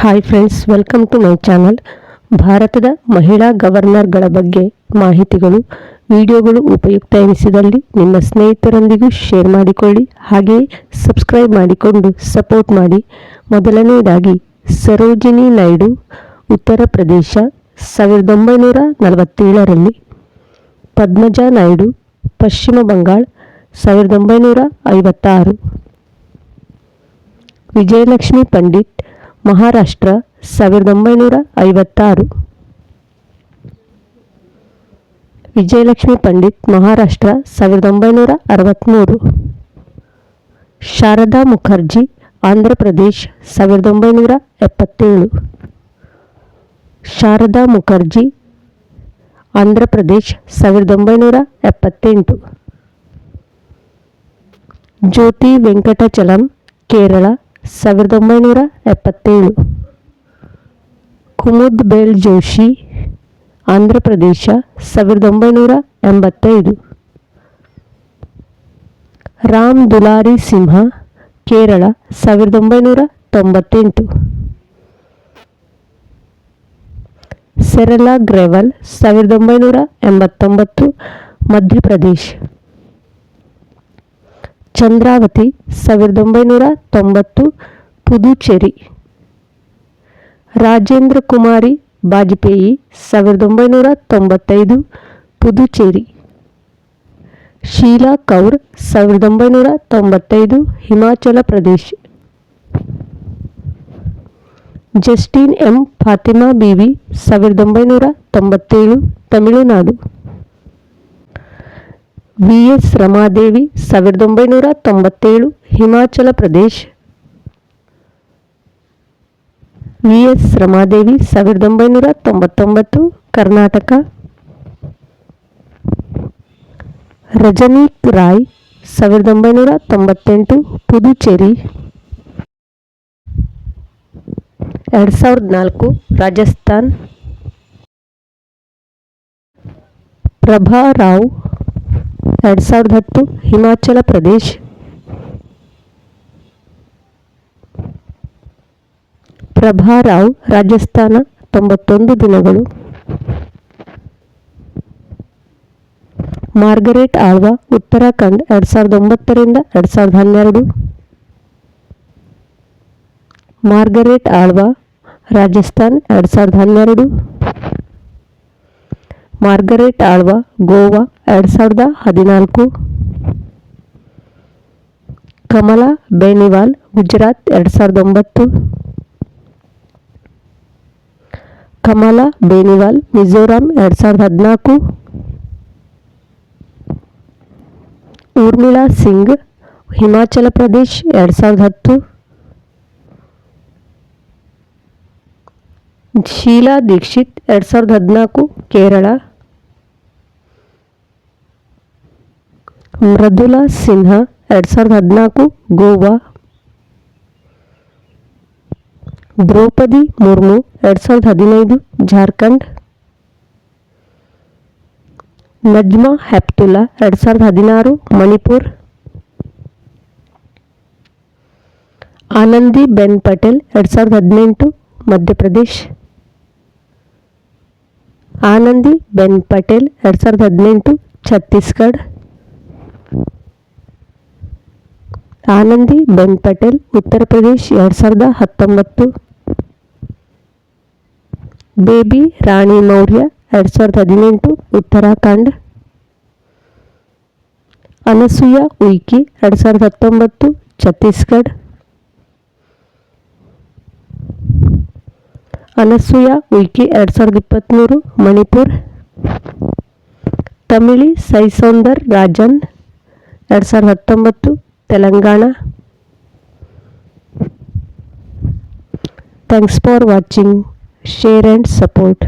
Hi friends welcome to my channel ಭಾರತದ ಮಹಿಳಾ ಗವರ್ನರ್ಗಳ ಬಗ್ಗೆ ಮಾಹಿತಿಗಳು, ವಿಡಿಯೋಗಳು ಉಪಯುಕ್ತ ಎನಿಸಿದಲ್ಲಿ ನಿಮ್ಮ ಸ್ನೇಹಿತರೊಂದಿಗೂ ಶೇರ್ ಮಾಡಿಕೊಳ್ಳಿ. ಹಾಗೆಯೇ ಸಬ್ಸ್ಕ್ರೈಬ್ ಮಾಡಿಕೊಂಡು ಸಪೋರ್ಟ್ ಮಾಡಿ. ಮೊದಲನೆಯದಾಗಿ, ಸರೋಜಿನಿ ನಾಯ್ಡು, ಉತ್ತರ ಪ್ರದೇಶ, ಸಾವಿರದ ಒಂಬೈನೂರ ನಲವತ್ತೇಳರಲ್ಲಿ ಪದ್ಮಜಾ ನಾಯ್ಡು, ಪಶ್ಚಿಮ ಬಂಗಾಳ, ಸಾವಿರದ ಒಂಬೈನೂರ ಐವತ್ತಾರು. ವಿಜಯಲಕ್ಷ್ಮಿ ಪಂಡಿತ್ ಮಹಾರಾಷ್ಟ್ರ ಸಾವಿರದ ಒಂಬೈನೂರ ಐವತ್ತಾರು ವಿಜಯಲಕ್ಷ್ಮಿ ಪಂಡಿತ್ ಮಹಾರಾಷ್ಟ್ರ ಸಾವಿರದ ಒಂಬೈನೂರ ಅರವತ್ತ್ಮೂರು ಶಾರದಾ ಮುಖರ್ಜಿ ಆಂಧ್ರ ಪ್ರದೇಶ್ ಸಾವಿರದ ಒಂಬೈನೂರ ಎಪ್ಪತ್ತೇಳು ಶಾರದಾ ಮುಖರ್ಜಿ ಆಂಧ್ರ ಪ್ರದೇಶ್ ಸಾವಿರದ ಒಂಬೈನೂರ ಎಪ್ಪತ್ತೆಂಟು ಜ್ಯೋತಿ ವೆಂಕಟಚಲಂ ಕೇರಳ ಸಾವಿರದ ಒಂಬೈನೂರ ಎಪ್ಪತ್ತೇಳು. ಕುಮುದ್ ಬೇಲ್ ಜೋಶಿ, ಆಂಧ್ರ ಪ್ರದೇಶ, ಸಾವಿರದ ಒಂಬೈನೂರ ಎಂಬತ್ತೈದು. ರಾಮ್ ದುಲಾರಿ ಸಿಂಹ, ಕೇರಳ, ಸಾವಿರದ ಒಂಬೈನೂರ ತೊಂಬತ್ತೆಂಟು. ಸೆರೆಲಾ ಗ್ರೆವಲ್, ಸಾವಿರದ ಒಂಬೈನೂರ ಎಂಬತ್ತೊಂಬತ್ತು, ಮಧ್ಯಪ್ರದೇಶ್. ಚಂದ್ರಾವತಿ ಸಾವಿರದ ಒಂಬೈನೂರ ತೊಂಬತ್ತು ಪುದುಚೇರಿ ರಾಜೇಂದ್ರ ಕುಮಾರಿ ವಾಜಪೇಯಿ ಸಾವಿರದ ಒಂಬೈನೂರ ತೊಂಬತ್ತೈದು ಪುದುಚೇರಿ ಶೀಲಾ ಕೌರ್ ಸಾವಿರದ ಒಂಬೈನೂರ ತೊಂಬತ್ತೈದು Himachal Pradesh justice M Fatima B V ಸಾವಿರದ ಒಂಬೈನೂರ ತೊಂಬತ್ತೇಳು ತಮಿಳುನಾಡು ವಿ ಎಸ್ ರಮಾದೇವಿ ಸಾವಿರದ ಒಂಬೈನೂರ ತೊಂಬತ್ತೇಳು ಹಿಮಾಚಲ ಪ್ರದೇಶ್ ವಿ ಎಸ್ ರಮಾದೇವಿ ಸಾವಿರದ ಒಂಬೈನೂರ ತೊಂಬತ್ತೊಂಬತ್ತು ಕರ್ನಾಟಕ ರಜನಿ ರಾಯ್ ಸಾವಿರದ ಒಂಬೈನೂರ ತೊಂಬತ್ತೆಂಟು ಪುದುಚೇರಿ ಎರಡು ಸಾವಿರದ ನಾಲ್ಕು ರಾಜಸ್ಥಾನ್ ಪ್ರಭಾ ರಾವ್ ಎರಡು ಸಾವಿರದ ಹತ್ತು ಹಿಮಾಚಲ ಪ್ರದೇಶ್. ಪ್ರಭಾ ರಾವ್, ರಾಜಸ್ಥಾನ, ತೊಂಬತ್ತೊಂದು ದಿನಗಳು. ಮಾರ್ಗರೇಟ್ ಆಳ್ವಾ, ಉತ್ತರಾಖಂಡ್, ಎರಡು ಸಾವಿರದ ಒಂಬತ್ತರಿಂದ ಎರಡು ಸಾವಿರದ ಹನ್ನೆರಡು. ಮಾರ್ಗರೇಟ್ ಆಳ್ವಾ, ರಾಜಸ್ಥಾನ್, ಎರಡು ಸಾವಿರದ ಹನ್ನೆರಡು. ಮಾರ್ಗರೇಟ್ ಆಳ್ವಾ, ಗೋವಾ ಎರಡು ಸಾವಿರದ ಹದಿನಾಲ್ಕು. ಕಮಲಾ ಬೇನಿವಾಲ್, ಗುಜರಾತ್ ಎರಡು ಸಾವಿರದ ಒಂಬತ್ತು. ಕಮಲಾ ಬೇನಿವಾಲ್, ಮಿಜೋರಾಂ ಎರಡು ಸಾವಿರದ ಹದಿನಾಲ್ಕು. ಊರ್ಮಿಳಾ ಸಿಂಗ್, ಹಿಮಾಚಲ ಪ್ರದೇಶ್ ಎರಡು ಸಾವಿರದ ಹತ್ತು. ಶೀಲಾ ದೀಕ್ಷಿತ್ ಎರಡು ಸಾವಿರದ ಹದಿನಾಲ್ಕು, ಕೇರಳ. ಮೃದುಲಾ ಸಿನ್ಹಾ ಎರಡು ಸಾವಿರದ ಹದಿನಾಲ್ಕು ಗೋವಾ ದ್ರೌಪದಿ ಮುರ್ಮು ಎರಡು ಸಾವಿರದ ಹದಿನೈದು ಜಾರ್ಖಂಡ್ ನಜ್ಮಾ ಹ್ಯಾಪ್ತುಲ್ಲಾ ಎರಡು ಸಾವಿರದ ಹದಿನಾರು ಮಣಿಪುರ್ ಆನಂದಿ ಬೆನ್ ಪಟೇಲ್ ಎರಡು ಸಾವಿರದ ಹದಿನೆಂಟು ಮಧ್ಯಪ್ರದೇಶ್ ಆನಂದಿ ಬೆನ್ ಪಟೇಲ್ ಎರಡು ಸಾವಿರದ ಹದಿನೆಂಟು ಛತ್ತೀಸ್ಗಢ ಆನಂದಿ, ಬೆನ್ ಪಟೇಲ್, ಉತ್ತರ ಪ್ರದೇಶ್ ಎರಡು ಸಾವಿರದ ಹತ್ತೊಂಬತ್ತು. ಬೇಬಿ, ರಾಣಿ ಮೌರ್ಯ ಎರಡು ಸಾವಿರದ ಹದಿನೆಂಟು, ಉತ್ತರಾಖಂಡ್. ಅನಸೂಯ, ಉಯ್ಕಿ ಎರಡು ಸಾವಿರದ ಹತ್ತೊಂಬತ್ತು, ಛತ್ತೀಸ್ಗಢ. ಅನಸೂಯ, ಉಯ್ಕಿ ಎರಡು ಸಾವಿರದ ಇಪ್ಪತ್ತ್ಮೂರು ಮಣಿಪುರ್. ತಮಿಳಿ, ಸೈಸೌಂದರ್ ರಾಜನ್ ಎರಡು ಸಾವಿರದ ಹತ್ತೊಂಬತ್ತು Telangana. Thanks for watching share and support